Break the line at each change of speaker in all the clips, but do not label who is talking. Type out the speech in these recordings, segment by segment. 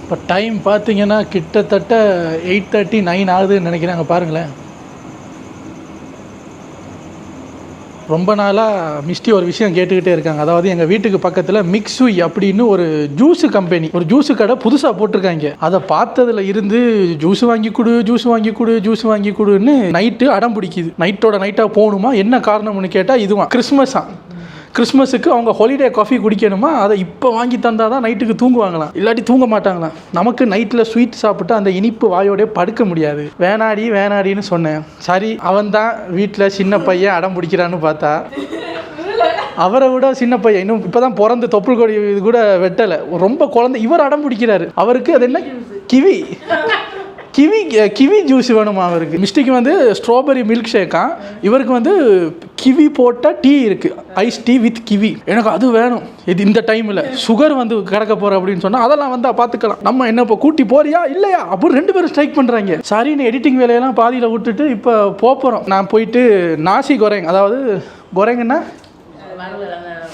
இப்போ டைம் பார்த்தீங்கன்னா கிட்டத்தட்ட எயிட் தேர்ட்டி நைன் ஆகுதுன்னு நினைக்கிறாங்க பாருங்களேன். ரொம்ப நாளாக மிஸ்டி ஒரு விஷயம் கேட்டுக்கிட்டே இருக்காங்க. அதாவது எங்கள் வீட்டுக்கு பக்கத்தில் மிக்ஸுய் அப்படின்னு ஒரு ஜூஸு கம்பெனி ஒரு ஜூஸு கடை புதுசாக போட்டிருக்காங்க. அதை பார்த்ததுல இருந்து ஜூஸ் வாங்கி கொடு ஜூஸ் வாங்கி கொடு ஜூஸ் வாங்கி கொடுன்னு நைட்டு அடம் பிடிக்குது. நைட்டோட நைட்டாக போகணுமா? என்ன காரணம்னு கேட்டால் இதுவான் கிறிஸ்மஸாக கிறிஸ்மஸுக்கு அவங்க ஹாலிடே காஃபி குடிக்கணுமா? அதை இப்போ வாங்கி தந்தால் தான் நைட்டுக்கு தூங்குவாங்களாம். இல்லாட்டி தூங்க மாட்டாங்களாம். நமக்கு நைட்டில் ஸ்வீட் சாப்பிட்டு அந்த இனிப்பு வாயோடே படுக்க முடியாது. வேணாடி வேணாடின்னு சொன்னேன். சரி அவன் தான் வீட்டில் சின்ன பையன் அடம் பிடிக்கிறான்னு பார்த்தா அவரை விட சின்ன பையன். இன்னும் இப்போ தான் பிறந்து தொப்புள் கொடி இது கூட வெட்டலை. ரொம்ப குழந்தை இவர் அடம் பிடிக்கிறாரு. அவருக்கு அது என்ன? கிவி. கிவி கிவி ஜூஸ் வேணுமா அவருக்கு மிஸ்டிக்கு வந்து ஸ்ட்ராபெரி மில்க் ஷேக்கா இவருக்கு வந்து கிவி போட்ட டீ இருக்குது ஐஸ் டீ வித் கிவி எனக்கு அது வேணும். இது இந்த டைமில் சுகர் வந்து கிடக்க போகிற அப்படின்னு சொன்னால் அதெல்லாம் வந்தால் பார்த்துக்கலாம் நம்ம என்ன இப்போ கூட்டி போறியா இல்லையா? அப்படின்னு ரெண்டு பேரும் ஸ்ட்ரைக் பண்ணுறாங்க சரின்னு எடிட்டிங் வேலையெல்லாம் பாதியில் விட்டுட்டு இப்போ போகிறோம் நான் போயிட்டு நாசி குறைங்க அதாவது குறைங்கன்னா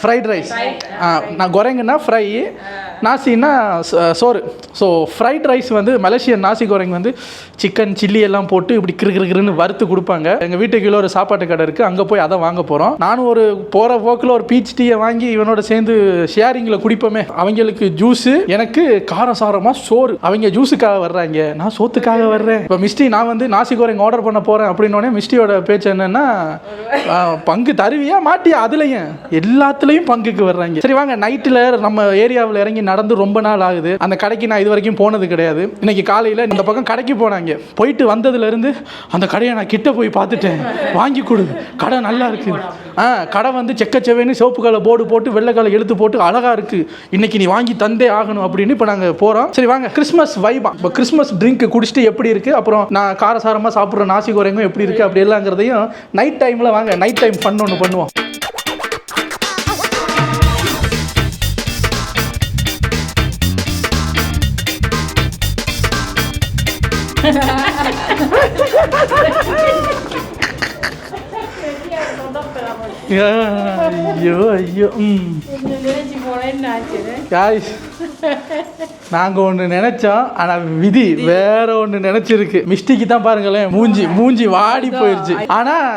ஃப்ரைட் ரைஸ் நான் கொரேங்கன்னா ஃப்ரை நாசின்னா சோறு ஸோ ஃப்ரைட் ரைஸ் வந்து மலேசியன் நாசி கோரங் வந்து சிக்கன் சில்லி எல்லாம் போட்டு இப்படி கிரு கிரு கிருன்னு வறுத்து கொடுப்பாங்க. எங்கள் வீட்டுக்குள்ள ஒரு சாப்பாட்டு கடை இருக்குது அங்கே போய் அதை வாங்க போகிறோம் நானும் ஒரு போகிற போக்கில் ஒரு பீச் டீயை வாங்கி இவனோட சேர்ந்து ஷேரிங்கில் குடிப்போமே. அவங்களுக்கு ஜூஸு எனக்கு காரசாரமாக சோறு. அவங்க ஜூஸுக்காக வர்றாங்க. நான் சோத்துக்காக வர்றேன். இப்போ மிஸ்டி நான் வந்து நாசி கோரங் ஆர்டர் பண்ண போகிறேன் அப்படின்னோடனே மிஸ்டியோட பேச்சு என்னன்னா பங்கு தருவியா மாட்டியா அதுலயும். எல்லாத்துலேயும் பங்குக்கு வர்றாங்க. சரி வாங்க நைட்டில் நம்ம ஏரியாவில் இறங்கி நடந்து ரொம்ப நாள் ஆகுது. அந்த கடைக்கு நான் இது வரைக்கும் போனது கிடையாது. இன்னைக்கு காலையில் இந்த பக்கம் கடைக்கு போனாங்க. போயிட்டு வந்ததுலேருந்து அந்த கடையை நான் கிட்ட போய் பார்த்துட்டேன். வாங்கி கொடு. கடை நல்லா இருக்கு. ஆ கடை வந்து செக்கச்செவேன்னு சிவப்பு கலர் போர்டு போட்டு வெள்ளை கலர் எழுத்து போட்டு அழகாக இருக்கு. இன்னைக்கு நீ வாங்கி தந்தே ஆகணும் அப்படின்னு இப்போ நாங்கள் போகிறோம் சரி வாங்க கிறிஸ்மஸ் வைபா இப்போ கிறிஸ்மஸ் ட்ரிங்க் குடிச்சிட்டு எப்படி இருக்கு? அப்புறம் நான் காரசாரமாக சாப்பிட்ற நாசி குறைங்கும் எப்படி இருக்கு? அப்படி எல்லாங்கிறதையும் நைட் டைமில் வாங்க நைட் டைம் பண்ண ஒன்று பண்ணுவோம். ஐயோ ஐயோ ம். காய்ஸ் நாங்கள் ஒன்று நினச்சோம் ஆனால் விதி வேற ஒன்று நினச்சிருக்கு. மிஸ்டிக்கு தான் பாருங்களேன் மூஞ்சி மூஞ்சி வாடி போயிடுச்சு ஆனால்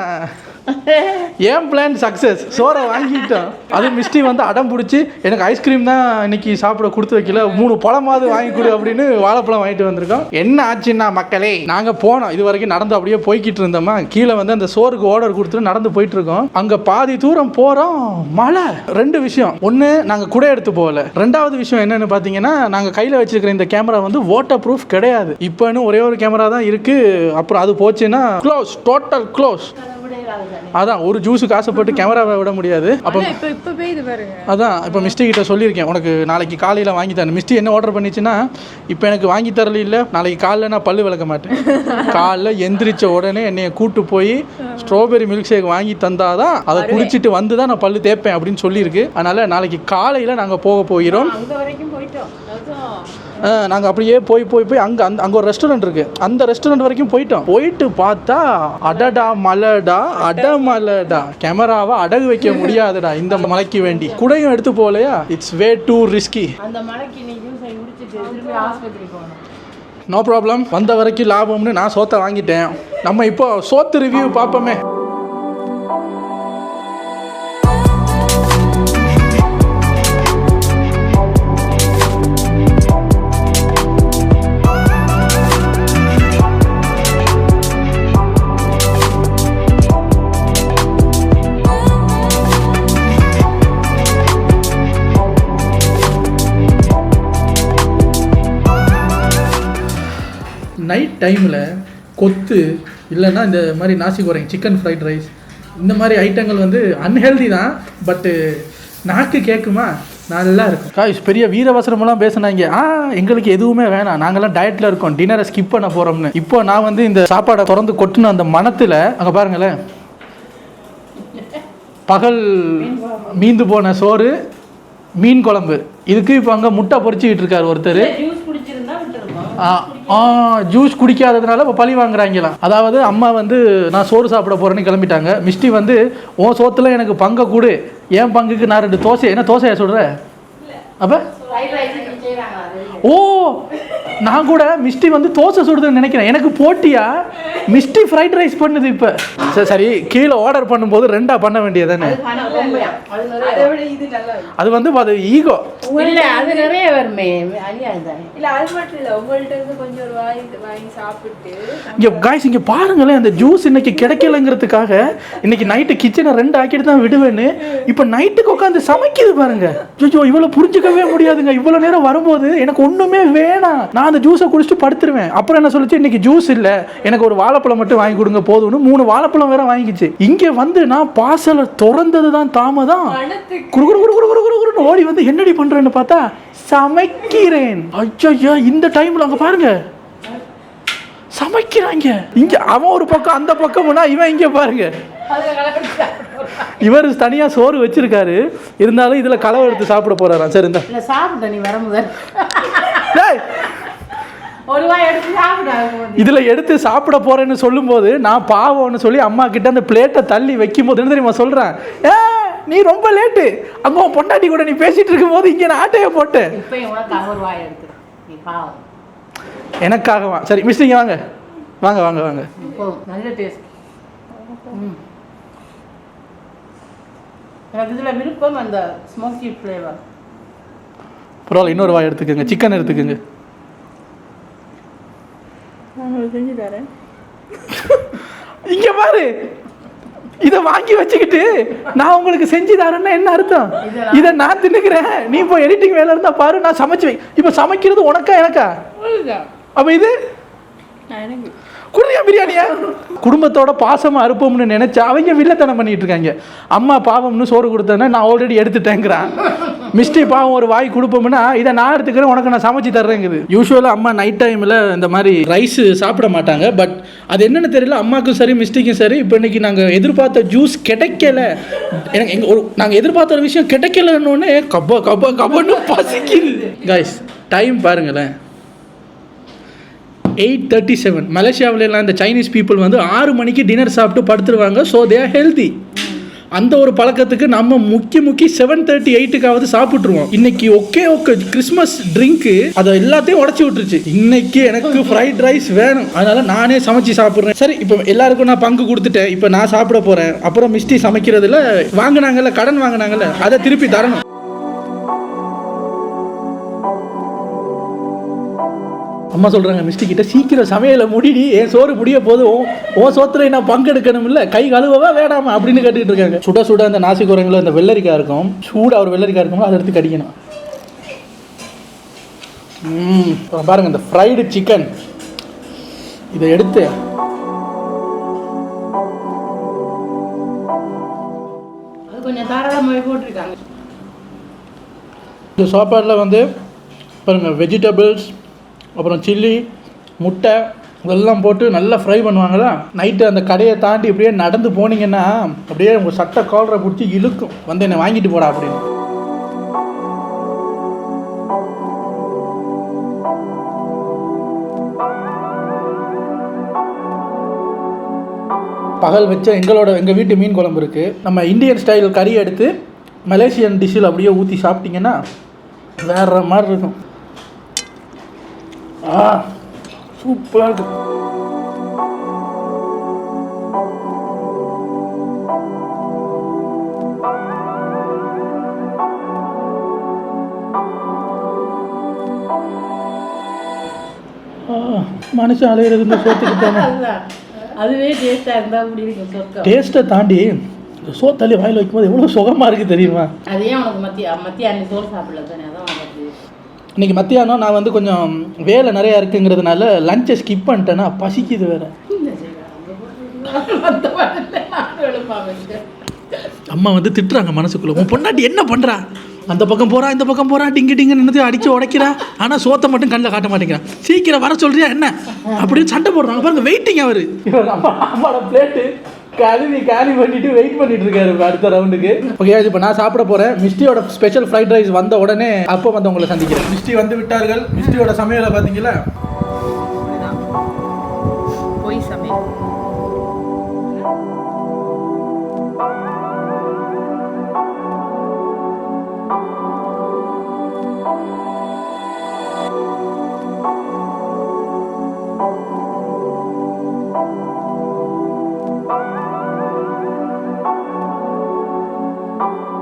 ஏன் பிளான் சக்ஸஸ் சோறை வாங்கிட்டோம். அது மிஸ்டி வந்து அடம் பிடிச்சி எனக்கு ஐஸ்கிரீம் தான் இன்னைக்கு சாப்பிட கொடுத்து வைக்கல. மூணு பழமாவது வாங்கி கொடு அப்படின்னு வாழைப்பழம் வாங்கிட்டு வந்திருக்கோம். என்ன ஆச்சுன்னா மக்களே நாங்கள் போனோம். இது வரைக்கும் நடந்து அப்படியே போய்கிட்டு இருந்தோமா? கீழே வந்து அந்த சோறுக்கு ஆர்டர் கொடுத்துட்டு நடந்து போயிட்டு இருக்கோம். அங்கே பாதி தூரம் போகிறோம் மழை. ரெண்டு விஷயம். ஒன்று நாங்கள் குடை எடுத்து போகல. ரெண்டாவது விஷயம் என்னன்னு பார்த்தீங்கன்னா நாங்கள் கையில் வச்சிருக்கிற இந்த கேமரா வந்து வாட்டர் ப்ரூஃப் கிடையாது. இப்போன்னு ஒரே ஒரு கேமரா தான் இருக்கு. அப்புறம் அது போச்சுன்னா க்ளோஸ் டோட்டல் க்ளோஸ் அதான் ஒரு ஜூஸுக்கு ஆசைப்பட்டு கேமராவை விட முடியாது. அப்போ அதான் இப்போ மிஸ்டி கிட்ட சொல்லியிருக்கேன் உனக்கு நாளைக்கு காலையில் வாங்கி தரேன். மிஸ்டி என்ன ஆர்டர் பண்ணிச்சுன்னா இப்போ எனக்கு வாங்கி தரல இல்லை நாளைக்கு காலைல நான் பல்லு விளக்க மாட்டேன். காலைல எந்திரிச்ச உடனே என்னைய கூட்டு போய் ஸ்ட்ராபெரி மில்க் ஷேக் வாங்கி தந்தாதான் அதை குடிச்சிட்டு வந்து தான் நான் பல்லு தேய்ப்பேன் அப்படின்னு சொல்லியிருக்கு. அதனால நாளைக்கு காலையில் நாங்கள் போக போகிறோம்
அங்க வரைக்கும் போயிட்டோம் அதான்
நாங்கள் அப்படியே போய் போய் போய் அங்கே அந்த அங்கே ஒரு ரெஸ்டாரண்ட் இருக்கு. அந்த ரெஸ்டாரண்ட் வரைக்கும் போயிட்டோம். போயிட்டு பார்த்தா அடடா மலடா அட மலடா கேமராவை அடகு வைக்க முடியாதுடா இந்த மலைக்கு வேண்டி. குடையும் எடுத்து போகலையா? இட்ஸ் வே டூ ரிஸ்கி
அந்த போகணும்.
நோ ப்ராப்ளம் வந்த வரைக்கும் லாபம்னு நான் சோத்தை வாங்கிட்டேன். நம்ம இப்போ சோத்து ரிவ்யூ பார்ப்போமே. டைமில் கொத்து இல்லைன்னா இந்த மாதிரி நாசி கோரிங் சிக்கன் ஃப்ரைட் ரைஸ் இந்த மாதிரி ஐட்டங்கள் வந்து அன்ஹெல்தி தான் பட்டு நாக்கு கேட்குமா நல்லா இருக்கும். காய்ஸ் பெரிய வீரவசனமெல்லாம் பேசுனாங்க. ஆ எங்களுக்கு எதுவுமே வேணாம். நாங்கெல்லாம் டயட்டில் இருக்கோம். டின்னரை ஸ்கிப் பண்ண போகிறோம்னு இப்போ நான் வந்து இந்த சாப்பாடை திறந்து கொட்டின அந்த மனத்தில் அங்கே பாருங்களேன். பகல் மீந்து போன சோறு மீன் குழம்பு. இதுக்கு இப்போ அங்கே முட்டை பொரிச்சுக்கிட்டு இருக்காரு ஒருத்தர்
ஜூஸ் குடிச்சிருந்தா விட்டுருக்கோம்
ஆ, ஆ ஜூஸ் குடிக்காததுனால இப்போ பழி வாங்குறாங்களாம். அதாவது அம்மா வந்து நான் சோறு சாப்பிட போறேன்னு கிளம்பிட்டாங்க. மிஸ்டி வந்து உன் சோத்துல எனக்கு பங்கை கொடு. என் பங்குக்கு நான் ரெண்டு தோசை என்ன தோசையா சொல்ற? அப்ப? ஓ நான் கூட மிஸ்டி வந்து தோசை சுடுதுன்னு நினைக்கிறேன். எனக்கு போட்டியா? மிஸ்டி ஃப்ரைட் ரைஸ் பண்ணுது இப்போ. சரி சரி கீழே ஆர்டர் பண்ணும்போது ரெண்டா பண்ண வேண்டியதானே
அது
வந்து அது ஈகோ
இல்ல அது நிறைய வருமே.
இல்ல அது மட்டும் இல்ல. உங்கள்ட்ட இருந்து கொஞ்சம் ஒரு வாங்கி வாங்கி சாப்பிட்டு
இங்க காய்ஸ் இங்க பாருங்களேன் அந்த ஜூஸ் இன்னைக்கு கிடைக்கலங்கிறதுக்காக இன்னைக்கு நைட்டு கிச்சனை ரெண்டு ஆக்கிட்டு தான் விடுவேன்னு. இப்போ நைட்டுக்கு உட்காந்து சமைக்குது பாருங்க. ஐயோ இவ்வளவு புரிஞ்சுக்கவே முடியாதுங்க. இவ்வளவு நேரம் வரும்போது எனக்கு ஒண்ணுமே வேணாம். நான் அந்த ஜூஸை குடிச்சிட்டு படுத்துருவேன். அப்புறம் என்ன சொல்லுச்சு? இன்னைக்கு ஜூஸ் இல்ல. எனக்கு ஒரு வாழைப்பழம் மட்டும் வாங்கி கொடுங்க போதும்னு மூணு வாழைப்பழம் வேற வாங்கிச்சு இங்க வந்து நான் பாசலை திறந்தது தான் குரு குரு குரு குரு குருன்னு ஓடி வந்து என்னடி பண்றேன்னு பார்த்தா சமைக்கிறேன். ஐயோ இந்த டைம்ல அங்க பாருங்க. சமைக்கிறாங்க. இங்க அவன் ஒரு பக்கம் அந்த பக்கம்னா இவன் இங்க பாருங்க. இவர் தனியா சோறு வச்சிருக்காரு. இருந்தாலும் இதுல களவு எடுத்து சாப்பிட போறாராம். சரி இந்த.
சாப்பிட்ட நீ வர முதல்
டேய்,
ஒரு வாய் எடுத்து சாப்பிட
இதுல எடுத்து சாப்பிட போறேன்னு சொல்லும்போது நான் பாவம்னு சொல்லி அம்மா கிட்ட அந்த பிளேட்டை தள்ளி வைக்கும் போது தெரியுமா சொல்றேன்? ஏ நீ ரொம்ப லேட்டு அங்க பொண்டாட்டி கூட நீ பேசிட்டு இருக்கும்போது இங்க நான் ஆட்டைய போட்டேன் எனக்காகவா சரி மிஸ் நீங்க வாங்க. வாங்க வாங்க வாங்க.
நல்ல டேஸ்ட் எனக்கு இதில் விருப்பம் அந்த ஸ்மோக்கி ஃப்ளேவர்
பரவாயில்ல இன்னொரு வாய் எடுத்துக்கோங்க. சிக்கன் எடுத்துக்கோங்க.
செஞ்சு தரேன்.
இங்க பாரு. இதை வாங்கி வச்சுக்கிட்டு நான் உங்களுக்கு செஞ்சு தரேன்னா என்ன அர்த்தம்? இதை நான் தின்னுக்கிறேன். நீ இப்போ எடிட்டிங் வேலை இருந்தா பாரு நான் சமைச்சு வை. இப்போ சமைக்கிறது உனக்கா எனக்கா? அப்ப இது?
எனக்கு.
குடியா பிரியாணியா? குடும்பத்தோட பாசமாக அறுப்போம்னு நினச்சா அவங்க வில்லத்தனம் பண்ணிட்டு இருக்காங்க. அம்மா பாவம்னு சோறு கொடுத்தேன்னா நான் ஆல்ரெடி எடுத்துட்டேங்கிறான். மிஸ்டி பாவம் ஒரு வாய் கொடுப்போம்னா இதை நான் எடுத்துக்கிறேன் உனக்கு நான் சமைச்சு தர்றேங்குது. யூஸ்வலாக அம்மா நைட் டைமில் இந்த மாதிரி ரைஸ் சாப்பிட மாட்டாங்க. பட் அது என்னென்னு தெரியல அம்மாக்கும் சரி மிஸ்டிக்கும் சரி. இப்போ இன்னைக்கு நாங்கள் எதிர்பார்த்த ஜூஸ் கிடைக்கல. எனக்கு எங்கள் ஒரு நாங்கள் எதிர்பார்த்த ஒரு விஷயம் கிடைக்கலன்னொடனே கப்பா கப்பா கப்பன்னு பசிக்குது. கைஸ் டைம் பாருங்களேன். எயிட் தேர்ட்டி செவன் மலேசியாவிலலாம் இந்த சைனீஸ் பீப்புள் வந்து ஆறு மணிக்கு டின்னர் சாப்பிட்டு படுத்துருவாங்க ஸோ தே ஆர் ஹெல்தி அந்த ஒரு பழக்கத்துக்கு நம்ம முக்கி முக்கி செவன் தேர்ட்டி எயிட்டுக்காவது சாப்பிட்ருவோம் இன்னைக்கு ஓகே ஓகே கிறிஸ்மஸ் ட்ரிங்க்கு அதை எல்லாத்தையும் உடச்சி விட்டுருச்சு. இன்னைக்கு எனக்கு ஃப்ரைட் ரைஸ் வேணும். அதனால நானே சமைச்சு சாப்பிட்றேன். சரி இப்போ எல்லாருக்கும் நான் பங்கு கொடுத்துட்டேன். இப்போ நான் சாப்பிட போகிறேன் அப்புறம் மிஸ்டி சமைக்கிறதுல வாங்கினாங்கல்ல கடன் வாங்கினாங்கல்ல அதை திருப்பி தரணும். அம்மா சொல்கிறாங்க மிஸ்டி கிட்ட சீக்கிரம் சமையலை முடிடி என் சோறு முடிய போதும் ஓ சோத்துல நான் பங்கெடுக்கணும் இல்லை கை கழுவவா வேணாமா? அப்படின்னு கேட்டுட்டு இருக்காங்க. சுட சுட அந்த நாசி குரங்கில் அந்த வெள்ளரிக்காய் இருக்கும். சூடாக ஒரு வெள்ளரிக்காய் இருக்கும் அதை எடுத்து கடிக்கணும். ம் அப்புறம் பாருங்க இந்த ஃப்ரைடு சிக்கன் இதை எடுத்து
கொஞ்சம் தாராளமாகவே போட்டிருக்காங்க.
இந்த சாப்பாடில் வந்து பாருங்கள் வெஜிடபிள்ஸ் அப்புறம் சில்லி முட்டை இதெல்லாம் போட்டு நல்லா ஃப்ரை பண்ணுவாங்களா? நைட்டு அந்த கடையை தாண்டி இப்படியே நடந்து போனீங்கன்னா அப்படியே உங்கள் சட்டை காலரை பிடிச்சி இழுக்கும். வந்து என்னை வாங்கிட்டு போடா அப்படின்னு. பகல் வச்ச எங்களோட எங்கள் வீட்டு மீன் குழம்பு இருக்குது நம்ம இந்தியன் ஸ்டைல் கறி எடுத்து மலேசியன் டிஷ்ஷில் அப்படியே ஊற்றி சாப்பிட்டிங்கன்னா வேறு மாதிரி இருக்கும். ஆ சூப்பராக இருக்கு. மனுஷன் அலையிறது இந்த சோத்துக்கு தானே.
அதுவே டேஸ்ட்டாக இருந்தால் சொர்க்கம்.
டேஸ்ட்டை தாண்டி சோத்தள்ளி வாயில் வைக்கும்போது எவ்வளோ சுகமாக இருக்குது தெரியுமா?
அது உனக்கு மத்திய மத்திய அன்னைக்கு சோறு சாப்பிடல தானே? அதான்
இன்றைக்கி மத்தியானம் நான் வந்து கொஞ்சம் வேலை நிறையா இருக்குங்கிறதுனால லஞ்சை ஸ்கிப் பண்ணிட்டேன்னா பசிக்குது வேற. அம்மா வந்து திட்டுறாங்க மனசுக்குள்ளே உன் பொண்டாட்டி என்ன பண்ணுறா அந்த பக்கம் போகிறா இந்த பக்கம் போகிறா டிங்கு டிங்கு நின்று அடித்து உடைக்கிறா. ஆனால் சோத்தை மட்டும் கண்ணில் காட்ட மாட்டேங்கிறா. சீக்கிரம் வர சொல்கிறியா என்ன? அப்படின்னு சண்டை போடுறாங்க. பாருங்க வெயிட்டிங் அவர். அம்மா அம்மாவோட பிளேட்டு கழுவி காலி பண்ணிட்டு வெயிட் பண்ணிட்டு இருக்காரு அடுத்த ரவுண்டுக்கு ஓகே இப்போ நான் சாப்பிட போறேன். மிஸ்டியோட ஸ்பெஷல் ஃப்ரைட் ரைஸ் வந்த உடனே அப்போ வந்து உங்களை சந்திக்கிறேன். மிஸ்டி வந்து விட்டார்கள். மிஸ்டியோட சமையலை பார்த்தீங்களா?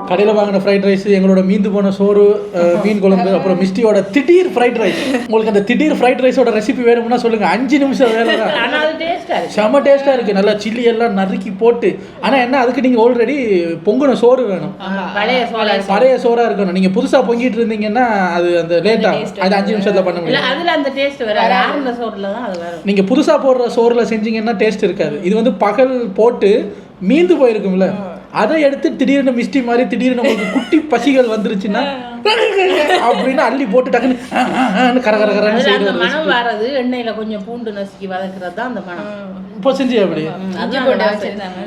கடையில் வாங்கின ஃப்ரைட் ரைஸ் எங்களோட மீந்து போன சோறு மீன் குழம்பு அப்புறம் மிஸ்டியோட திடீர் ஃப்ரைட் ரைஸ் உங்களுக்கு அந்த திடீர் ஃப்ரைட் ரைஸோட ரெசிபி வேணும்னா சொல்லுங்க. அஞ்சு நிமிஷம் வேலை தான்.
ஆனா அது டேஸ்டா இருக்கு.
செம டேஸ்ட்டாக இருக்குது நல்லா சில்லி எல்லாம் நறுக்கி போட்டு. ஆனால் என்ன அதுக்கு நீங்கள் ஆல்ரெடி பொங்குன சோறு வேணும். பழைய சோறாக இருக்கணும். நீங்கள் புதுசாக பொங்கிட்டு இருந்தீங்கன்னா அது அந்த லேட்டாக அது அஞ்சு நிமிஷத்தில் பண்ண
இல்ல
முடியும்
அதுல அந்த டேஸ்ட் வராது. ஆறுன சோறுல தான் அது வரும்.
நீங்கள் புதுசாக போடுற சோறில் செஞ்சீங்கன்னா டேஸ்ட் இருக்காது. இது வந்து பகல் போட்டு மீந்து போயிருக்கும்ல. அதை எடுத்து திடீர்னு மிஸ்டி மாதிரி திடீர்னு உங்களுக்கு குட்டி பசிகள் வந்துருச்சுன்னா அப்படின்னு அள்ளி போட்டு டக்குன்னு கர கர கரன்னு
அதுல அந்த மனம் வர்றது எண்ணெயில கொஞ்சம் பூண்டு நசுக்கி வதக்குறது தான் அந்த மனம்.
இப்போ செஞ்சு அப்படி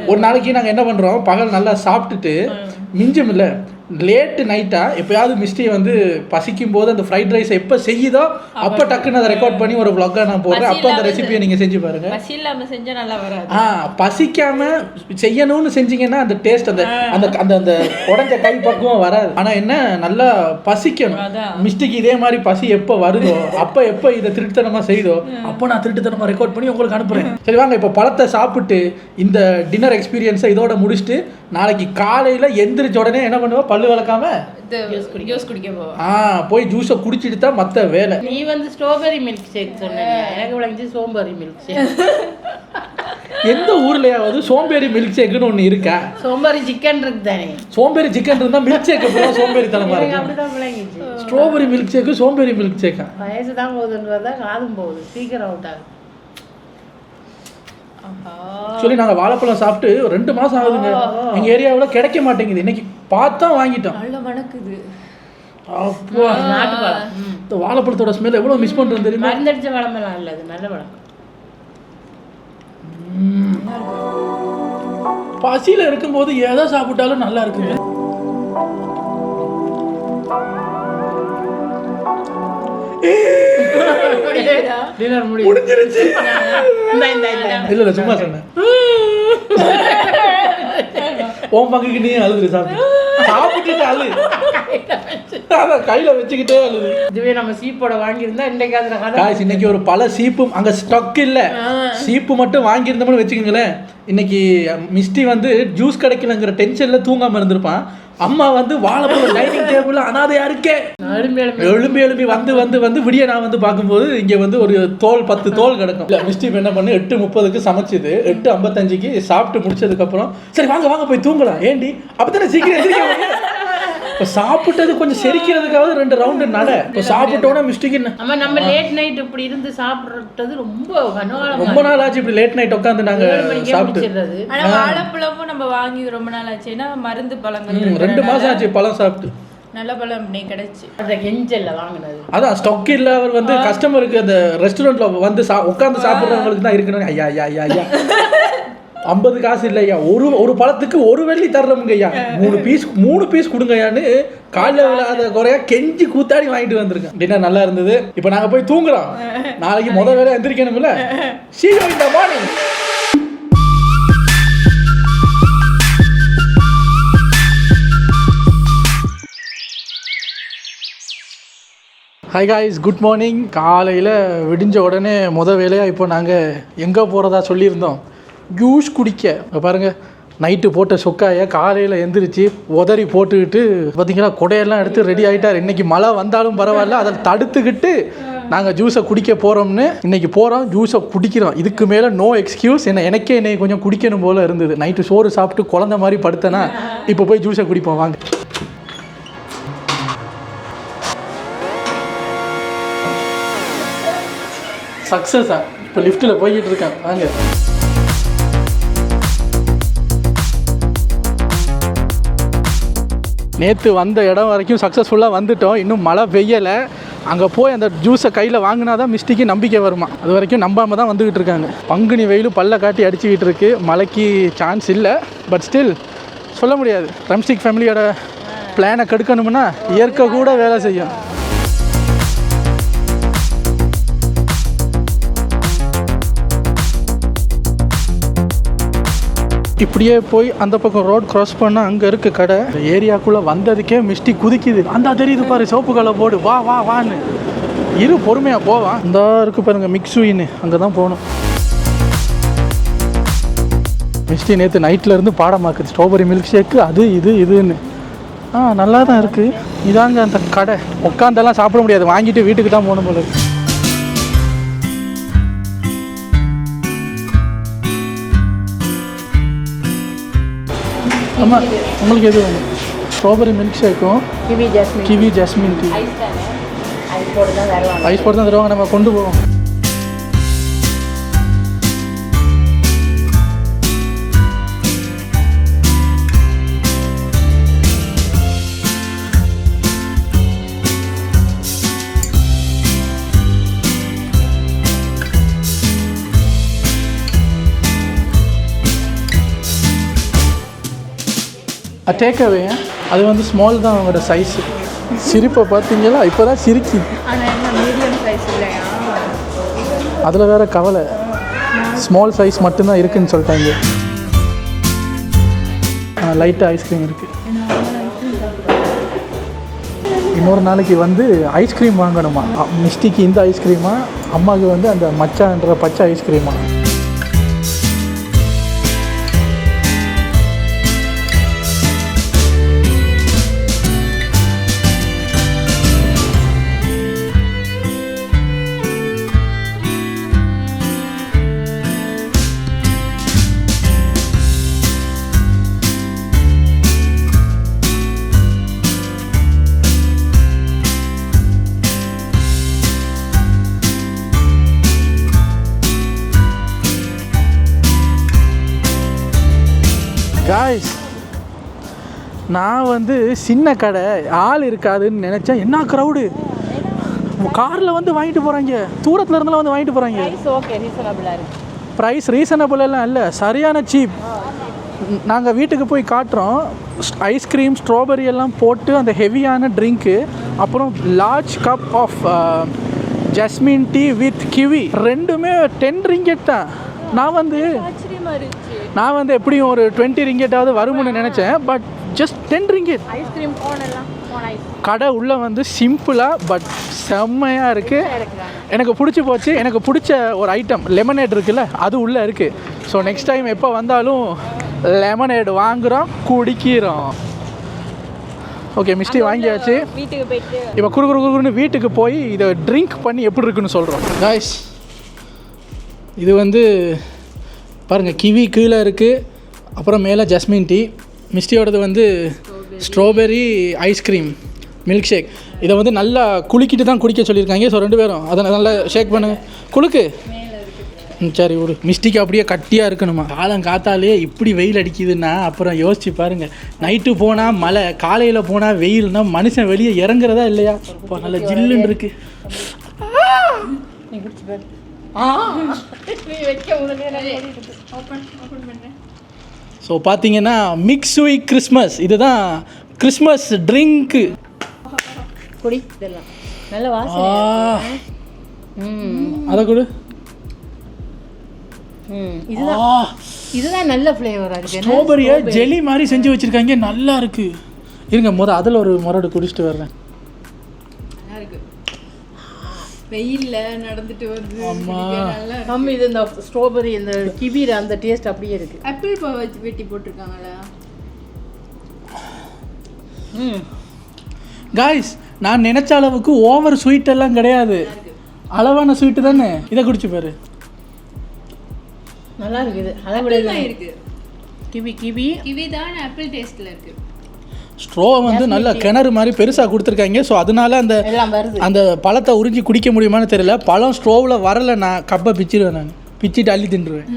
ஒரு நாளைக்கு நாங்கள் என்ன பண்ணுறோம் பகல் நல்லா சாப்பிட்டுட்டு மிஞ்சும் இல்லை லேட்டு நைட்டாக எப்பயாவது மிஸ்டி வந்து பசிக்கும் போது அந்த ஃப்ரைட் ரைஸ் எப்போ செய்யுதோ அப்போ டக்குன்னு அதை ரெக்கார்ட் பண்ணி ஒரு vlog-ஆ நான் போடுறேன். அப்போ அந்த ரெசிபியை நீங்கள் செஞ்சு பாருங்க.
பசி இல்லாம செஞ்சா நல்லா வராது.
ஆ பசிக்காம செய்யணும்னு செஞ்சீங்கன்னா அந்த டேஸ்ட் அந்த அந்த அந்த அந்த உடஞ்ச கை பக்குவம் வராது. ஆனா என்ன? நல்லா பசிக்கணும்.
அதான்.
மிஸ்டேக் இதே மாதிரி பசி எப்போ வருதோ அப்போ எப்போ இதை திருட்டுத்தனமா செய்தோ அப்போ நான் திருட்டுத்தனமா ரெக்கார்ட் பண்ணி உங்களுக்கு அனுப்புறேன். சரி வாங்க இப்போ பழத்தை சாப்பிட்டு இந்த டின்னர் எக்ஸ்பீரியன்ஸை இதோட முடிச்சுட்டு நாளைக்கு காலையில எந்திரிச்ச உடனே என்ன பண்ணுவா? பல்லு விளக்காம
ஜூஸ் குடிக்க போவோம்
ஆ போய் ஜூஸை குடிச்சிட்டு தான் மற்ற வேலை.
நீ வந்து ஸ்ட்ராபெரி மில்க் ஷேக் சொன்ன எனக்கு விளங்கி சோம்பேறி மில்க் ஷேக்
எந்த ஊர்லயாவது சோம்பேறி மில்க் ஷேக்குன்னு ஒன்று இருக்கா?
சோம்பேறி சிக்கன் இருக்கு தானே
சோம்பேறி சிக்கன் இருந்தால் மில்க் ஷேக் எப்போ சோம்பேறி தனமா
விளங்கிச்சு.
ஸ்ட்ராபெரி மில்க் ஷேக்கு சோம்பேறி மில்க் ஷேக்கா
வயசு தான் போகுதுன்றதா காதும் போகுது. சீக்கிரம் அவுட் ஆகுது.
சொல்லி நாங்கள் வாழைப்பழம் சாப்பிட்டு ஒரு ரெண்டு மாதம் ஆகுதுங்க. எங்கள் ஏரியாவில் கிடைக்க மாட்டேங்குது. இன்னைக்கு பார்த்தா வாங்கிட்டோம்
நல்ல மணக்குது
அப்பா. இந்த வாழைப்பழத்தோட ஸ்மெல் எவ்வளோ மிஸ் பண்ணுறோம் தெரியுமா?
மருந்தடிச்ச பழமெல்லாம் இல்லை அது நல்ல பழம்.
பசியில் இருக்கும்போது எதை சாப்பிட்டாலும் நல்லா இருக்குங்க. முடிஞ்சிருச்சு. இல்லை இல்லை சும்மா சொன்னேன். உன் பங்குக்கு நீ அழுதுரு சாப்பிட்டு சாப்பிட்டுட்டு அழு. அதான் கையில் வச்சுக்கிட்டே அழுது.
இதுவே நம்ம சீப்போட வாங்கியிருந்தா இன்னைக்கு அதுல
இன்னைக்கு ஒரு பல சீப்பும் அங்க ஸ்டாக் இல்ல. சீப்பு மட்டும் வாங்கியிருந்தோம்னு வச்சுக்கோங்களேன். இன்னைக்கு மிஸ்டி வந்து ஜூஸ் கிடைக்கலங்கிற டென்ஷன்ல தூங்காம இருந்திருப்பான். அம்மா வந்து வாழைப்பழம் டைனிங் டேபிள் அனாதையா இருக்கே. எழும்பி எழும்பி வந்து வந்து வந்து விடிய நான் வந்து பார்க்கும்போது இங்க வந்து ஒரு தோல் பத்து தோல் கிடக்கும். இல்ல மிஸ்டி இப்ப என்ன பண்ணு எட்டு முப்பதுக்கு சமைச்சது. எட்டு ஐம்பத்தஞ்சுக்கு சாப்பிட்டு முடிச்சதுக்கு அப்புறம் சரி வாங்க வாங்க போய் தூங்கலாம். ஏண்டி? அப்பதானே சீக்கிரம் இப்போ சாப்பிட்டது கொஞ்சம் செரிக்கிறதுக்காவது ரெண்டு ரவுண்டு நட. இப்போ சாப்பிட்டோன்னே மிஸ்டிக்கு என்ன?
நம்ம லேட் நைட் இப்படி இருந்து சாப்பிடுறது ரொம்ப
ரொம்ப நாள் ஆச்சு இப்படி லேட் நைட் உட்காந்து நாங்க
ஏழு மணிக்கே
சாப்பிட்டு.
முடிச்சிடுறது.
ஆனா வாழைப்பழமும் நம்ம வாங்கி ரொம்ப நாள் ஆச்சு ஏன்னா மருந்து பழங்கள்
ரெண்டு மாசம் ஆச்சு பழம் சாப்பிட்டு.
நல்ல பழம் இப்படி கிடைச்சு.
அந்த கெஞ்சல்ல வாங்கினது.
அதான் ஸ்டாக் இல்ல அவர் வந்து கஸ்டமருக்கு அந்த ரெஸ்டாரண்ட்ல வந்து சா உட்காந்து சாப்பிட்றவங்களுக்கு தான் இருக்கணும் ஐயா ஐயா ஐயா ஐயா. ஐம்பது காசு இல்லை ஐயா ஒரு ஒரு பழத்துக்கு ஒரு வெள்ளி தர்றோமுங்க ஐயா மூணு பீஸ் மூணு பீஸ் கொடுங்க ஐயான்னு காலைல. விழாத குறையா கெஞ்சி கூத்தாடி வாங்கிட்டு வந்திருக்கேன். டின்னர் நல்லா இருந்தது. இப்போ நாங்க போய் தூங்குறோம். நாளைக்கு முத வேலை எந்திரிக்கணும்ல? சீக்கிரம் இந்த morning hi guys good morning காலையில் விடிஞ்ச உடனே முத வேலையாக இப்போ நாங்கள் எங்கே போகிறதா சொல்லியிருந்தோம். ஜூஸ் குடிக்க. பாருங்கள் நைட்டு போட்ட சொக்காயை காலையில் எந்திரிச்சு உதறி போட்டுக்கிட்டு பார்த்தீங்கன்னா கொடையெல்லாம் எடுத்து ரெடி ஆகிட்டார் இன்றைக்கி மழை வந்தாலும் பரவாயில்ல அதை தடுத்துக்கிட்டு நாங்கள் ஜூஸை குடிக்க போகிறோம்னு இன்றைக்கி போகிறோம் ஜூஸை குடிக்கிறோம். இதுக்கு மேலே நோ எக்ஸ்கியூஸ் என்ன எனக்கே என்னை கொஞ்சம் குடிக்கணும் போல் இருந்தது. நைட்டு சோறு சாப்பிட்டு குழந்த மாதிரி படுத்தேன்னா இப்போ போய் ஜூஸை குடிப்போம் வாங்க. சக்ஸஸா இப்போ லிஃப்ட்டில் போய்கிட்டு இருக்கேன். வாங்க. நேற்று வந்த இடம் வரைக்கும் சக்ஸஸ்ஃபுல்லாக வந்துட்டோம். இன்னும் மழை பெய்யலை. அங்கே போய் அந்த ஜூஸை கையில் வாங்கினா தான் மிஸ்டிக்கு நம்பிக்கை வருமா? அது வரைக்கும் நம்பாம தான் வந்துக்கிட்டு இருக்காங்க. பங்குனி வெயிலும் பல்ல காட்டி அடிச்சுக்கிட்டு இருக்கு. மழைக்கு சான்ஸ் இல்லை. பட் ஸ்டில் சொல்ல முடியாது. ரம்ஸ்டிக் ஃபேமிலியோட பிளானை கெடுக்கணும்னா இயற்கை கூட வேலை செய்யும். இப்படியே போய் அந்த பக்கம் ரோட் கிராஸ் பண்ணால் அங்கே இருக்க கடை. ஏரியாக்குள்ளே வந்ததுக்கே மிஸ்டி குதிக்குது. அந்த தெரியுது பாரு சோப்பு கலை போடு வா வா வான்னு. இரு பொறுமையாக போவான் இந்த இருக்கு பாருங்க மிக்ஸுயின்னு அங்கே தான் போகணும் மிஸ்டி நேற்று நைட்லேருந்து பாடமாக்குது ஸ்ட்ராபெரி மில்க் ஷேக்கு அது இது இதுன்னு. ஆ நல்லா தான் இருக்குது இதாங்க அந்த கடை. உட்காந்தெல்லாம் சாப்பிட முடியாது. வாங்கிட்டு வீட்டுக்கு தான் போகணும் போல இருக்குது அம்மா உங்களுக்கு எது வேணும்? Strawberry milk ஷேக்கும்
kiwi jasmine
kiwi jasmine tea
ice போட்டு தான் தருவாங்க.
நம்ம கொண்டு போவோம். டேக் அவே அது வந்து ஸ்மால் தான் அவங்களோட சைஸு சிரிப்பை பார்த்தீங்களா? இப்போ தான் சிரிக்குது அதில் வேற கவலை. ஸ்மால் சைஸ் மட்டும்தான் இருக்குன்னு சொல்லிட்டாங்க. லைட்டாக ஐஸ்கிரீம் இருக்குது இன்னொரு நாளைக்கு வந்து ஐஸ்கிரீம் வாங்கணுமா? மிஸ்டிக்கு இந்த ஐஸ்கிரீமா அம்மாவுக்கு வந்து அந்த மச்சான்ற பச்சை ஐஸ்கிரீமா காய்ஸ் நான் வந்து சின்ன கடை ஆள் இருக்காதுன்னு நினச்சேன் என்ன க்ரௌடு காரில் வந்து வாங்கிட்டு போகிறாங்க தூரத்தில் இருந்தெல்லாம் வந்து வாங்கிட்டு போகிறாங்க
ப்ரைஸ் ஓகே ரீசனபிளாக
ப்ரைஸ் ரீசனபிள் எல்லாம் இல்லை சரியான சீப் நாங்கள் வீட்டுக்கு போய் காட்டுறோம். ஐஸ்கிரீம் ஸ்ட்ராபெரி எல்லாம் போட்டு அந்த ஹெவியான ட்ரிங்க்கு அப்புறம் large cup of jasmine tea with kiwi ரெண்டுமே டென் ரிங்கெட் தான். நான் வந்து நான் வந்து எப்படியும் ஒரு டுவெண்ட்டி ரிங்கெட்டாவது வரும்னு நினச்சேன் but just ten ringgit.
Ice cream
கடை உள்ளே வந்து சிம்பிளாக பட் செம்மையாக இருக்குது எனக்கு பிடிச்சி போச்சு. எனக்கு பிடிச்ச ஒரு ஐட்டம் லெமனேட் இருக்குல்ல அது உள்ளே இருக்குது ஸோ நெக்ஸ்ட் டைம் எப்போ வந்தாலும் லெமனேட் வாங்குகிறோம் குடிக்கிறோம். ஓகே மிஸ்டி வாங்கியாச்சு. இப்போ குறு குறு குறுன்னு வீட்டுக்கு போய் இதை ட்ரிங்க் பண்ணி எப்படி இருக்குன்னு சொல்கிறோம் காய்ஸ் இது வந்து பாருங்கள் கிவி கீழே இருக்குது அப்புறம் மேலே ஜஸ்மின் டீ. மிஸ்டியோடது வந்து ஸ்ட்ராபெரி ஐஸ்கிரீம் மில்க் ஷேக். இதை வந்து நல்லா குலுக்கிட்டு தான் குடிக்க சொல்லியிருக்காங்க. ஸோ ரெண்டு பேரும் அதை நல்லா ஷேக் பண்ணுங்க. குலுக்கு ம், சரி ஒரு மிஸ்டிக்கு அப்படியே கட்டியாக இருக்கணுமா? காலம் காத்தாலே இப்படி வெயில் அடிக்குதுன்னா அப்புறம் யோசிச்சு பாருங்க. நைட்டு போனால் மழை காலையில் போனால் வெயில்னா மனுஷன் வெளியே இறங்குறதா இல்லையா? இப்போ நல்ல ஜில்லுன்னு
இருக்குது
ஸோ பார்த்தீங்கன்னா மிக்ஸ் வி கிறிஸ்மஸ் இதுதான் கிறிஸ்மஸ் ட்ரிங்க்கு
குடி இதெல்லாம். நல்ல வாசனை. ம்.
அதை கொடு.
ம் இதுதான். நல்ல ஃப்ளேவராக இருக்கு என்ன?
ஸ்ட்ராபெரியை ஜெலி மாதிரி செஞ்சு வச்சுருக்காங்க. நல்லா இருக்கு. இருங்க முத அதில் ஒரு முரடு குடிச்சிட்டு வர்றேன்.
வெயில்ல நடந்துட்டு நல்லா இருக்கு.
நம்ம இது இந்த ஸ்ட்ராபெரி இந்த கிவியில் அந்த டேஸ்ட் அப்படியே இருக்கு.
ஆப்பிள் பழம் வச்சு வெட்டி போட்டிருக்காங்கல்ல
ம்.
காய்ஸ் நான் நினச்ச அளவுக்கு ஓவர் ஸ்வீட் எல்லாம் கிடையாது. அளவான ஸ்வீட்டு தானே? இதை குடிச்சு பாரு.
நல்லா இருக்கு இது அதை விட
ஆப்பிள் தான்
இது
இருக்கு.
கிவி கிவி
கிவி தான் ஆப்பிள் டேஸ்ட்ல இருக்கு.
ஸ்ட்ரோ வந்து நல்ல கிணறு மாதிரி பெருசாக கொடுத்துருக்காங்க. ஸோ அதனால அந்த அந்த பழத்தை உறிஞ்சி குடிக்க முடியுமான்னு தெரியல. பழம் ஸ்ட்ரோவில் வரல நான். கப்பை பிச்சிடுவேன் நான். பிச்சிட்டு அள்ளி தின்றுவேன்.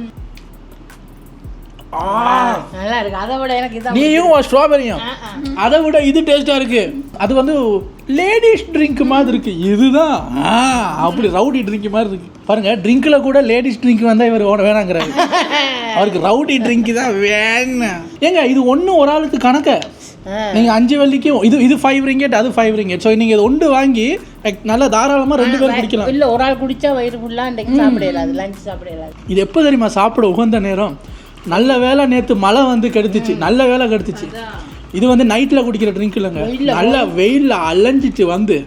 நல்லா இருக்கு. அதை விட எனக்கு
நீயும் ஸ்ட்ராபெரியும். அதை விட இது டேஸ்ட்டாக இருக்கு. அது வந்து லேடிஸ் ட்ரிங்க் மாதிரி இருக்கு. இதுதான். ஆ, அப்படி ரவுடி ட்ரிங்க் மாதிரி இருக்கு. பாருங்க ட்ரிங்க்ல கூட லேடிஸ் ட்ரிங்க் வந்தா இவர் ஓட வேணாங்கிறாரு. அவருக்கு ரவுடி ட்ரிங்க் தான் வேணும் ஏங்க இது ஒன்று ஒரு ஆளுக்கு கணக்க?
ஆ.
நீங்க அஞ்சு வெள்ளிக்கு இது இது ஃபைவ் ரிங்கெட் அது ஃபைவ் ரிங்கெட் ஸோ நீங்க இது ஒன்று வாங்கி நல்லா தாராளமா ரெண்டு பேரும் குடிக்கலாம்.
இல்ல ஒரு ஆள் குடிச்சா வயிறு ஃபுல்லா இன்றைக்கு சாப்பிட இயலாது லஞ்ச் சாப்பிட இயலாது.
இது எப்போ தெரியுமா? சாப்பிட உகந்த நேரம். நல்ல வேளை நேற்று மழை வந்து கெடுத்துச்சு. நல்ல வேளை கெடுத்துச்சு. இது வந்து நைட்டில் குடிக்கிற ட்ரிங்க் இல்லைங்க. நல்ல வெயிலில் அலைஞ்சிட்டு வந்து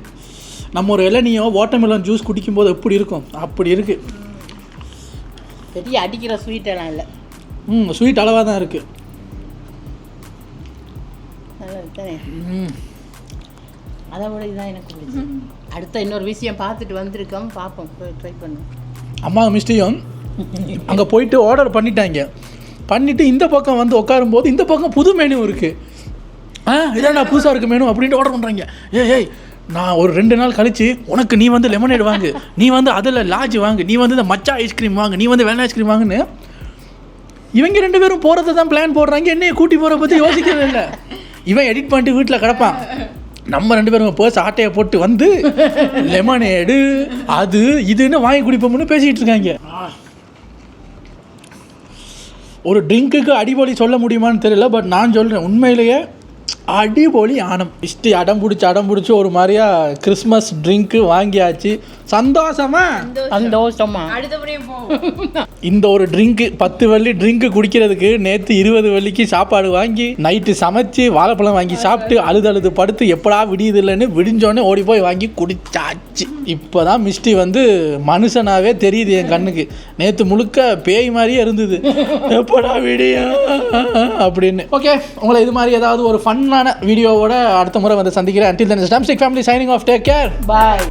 நம்ம ஒரு இளநியோ வாட்டர்மெலன் ஜூஸ் குடிக்கும்போது எப்படி இருக்கும்? அப்படி இருக்கு.
பெரிய அடிக்கிற ஸ்வீட் எல்லாம் இல்லை.
ம் ஸ்வீட் அளவாக தான் இருக்குது
தானே அதை விட இதுதான் எனக்கு பிடிச்சது. அடுத்த இன்னொரு விஷயம் பார்த்துட்டு வந்திருக்கோம். பார்ப்போம். ட்ரை பண்ணுவோம்.
அம்மா மிஸ்டியும் அங்கே போயிட்டு ஆர்டர் பண்ணிட்டாங்க. பண்ணிவிட்டு இந்த பக்கம் வந்து உட்காரும்போது இந்த பக்கம் புது மெனு இருக்குது ஆ இதான்டா புதுசாக இருக்கு மெனு அப்படின்ட்டு ஆர்டர் பண்ணுறாங்க ஏய் ஏய் நான் ஒரு ரெண்டு நாள் கழிச்சு உனக்கு நீ வந்து லெமனேட் வாங்கு. நீ வந்து அதில் லாஜ் வாங்கு. நீ வந்து இந்த மச்சா ஐஸ்கிரீம் வாங்கு. நீ வந்து வேணா ஐஸ்கிரீம் வாங்குன்னு இவங்க ரெண்டு பேரும் போகிறத தான் பிளான் போடுறாங்க. என்னைய கூட்டி போகிற பற்றி யோசிக்கவே இல்லை. இவன் எடிட் பண்ணிட்டு வீட்டில் கிடப்பான். நம்ம ரெண்டு பேரும் போய் ஆட்டையை போட்டு வந்து லெமனேடு அது இதுன்னு வாங்கி குடிப்போம்னு பேசிக்கிட்டு இருக்காங்க. ஒரு ட்ரிங்க்குக்கு அடிபொலி சொல்ல முடியுமான்னு தெரியல பட் நான் சொல்கிறேன் உண்மையிலேயே அடிபொலி ஆனம். இஷ்டி அடம் பிடிச்சி அடம் பிடிச்சி ஒரு மாதிரியா கிறிஸ்மஸ் ட்ரிங்க்கு வாங்கியாச்சு. சந்தோஷமா?
சந்தோஷமா.
இந்த ஒரு ட்ரிங்க்கு பத்து வள்ளி ட்ரிங்க்கு குடிக்கிறதுக்கு நேற்று இருபது வள்ளிக்கு சாப்பாடு வாங்கி நைட்டு சமைச்சு வாழைப்பழம் வாங்கி சாப்பிட்டு அழுது அழுது படுத்து எப்படா விடியுது இல்லைன்னு விடிஞ்சோடனே ஓடி போய் வாங்கி குடிச்சாச்சு. இப்போ தான் மிஸ்டி வந்து மனுஷனாவே தெரியுது என் கண்ணுக்கு. நேற்று முழுக்க பேய் மாதிரியே இருந்தது. எப்படா விடியும்? அப்படின்னு. ஓகே உங்களை இது மாதிரி ஏதாவது ஒரு சூப்பரான வீடியோவோட அடுத்த முறை வந்து சந்திக்கிறேன். Until then family signing off take care
bye